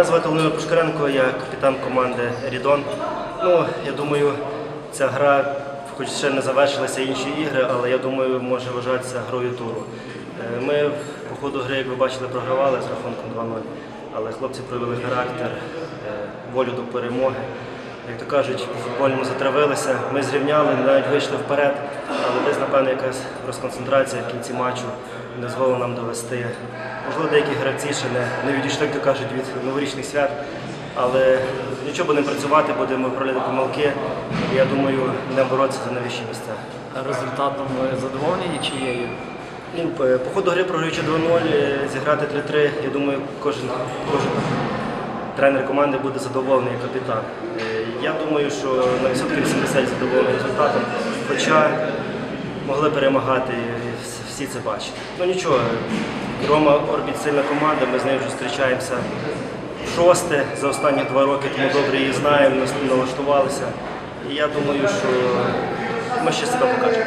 Мене звати Володимир Пушкаренко, я капітан команди Рідон. Ну, я думаю, ця гра, хоч ще не завершилися інші ігри, але я думаю, може вважатися грою туру. Е, Ми по ходу гри, як ви бачили, програвали з рахунком 2-0, але хлопці проявили характер, е, волю до перемоги. Як то кажуть, по футбольному затравилися. Ми зрівняли, навіть вийшли вперед, але десь, напевно, якась розконцентрація в кінці матчу не дозволила нам довести. Можливо, деякі гравці ще не, не відійшли, як то кажуть, від новорічних свят. Але нічого будемо працювати, будемо виправляти помилки. І я думаю, будемо боротися за найвищі місця. Результатом ви задоволені нічиєю? Ну, по- по ходу гри програючи 2-0, е, зіграти 3-3, я думаю, кожен, кожен тренер команди буде задоволений капітан. Е, Я думаю, що на відсотки 80 задоволений результатом, хоча могли перемагати, всі це бачать. Ну нічого, Рома Орбіт сильна команда, ми з нею вже зустрічаємося шосте за останні два роки, тому добре її знаємо, налаштувалися. І я думаю, що ми ще себе покажемо.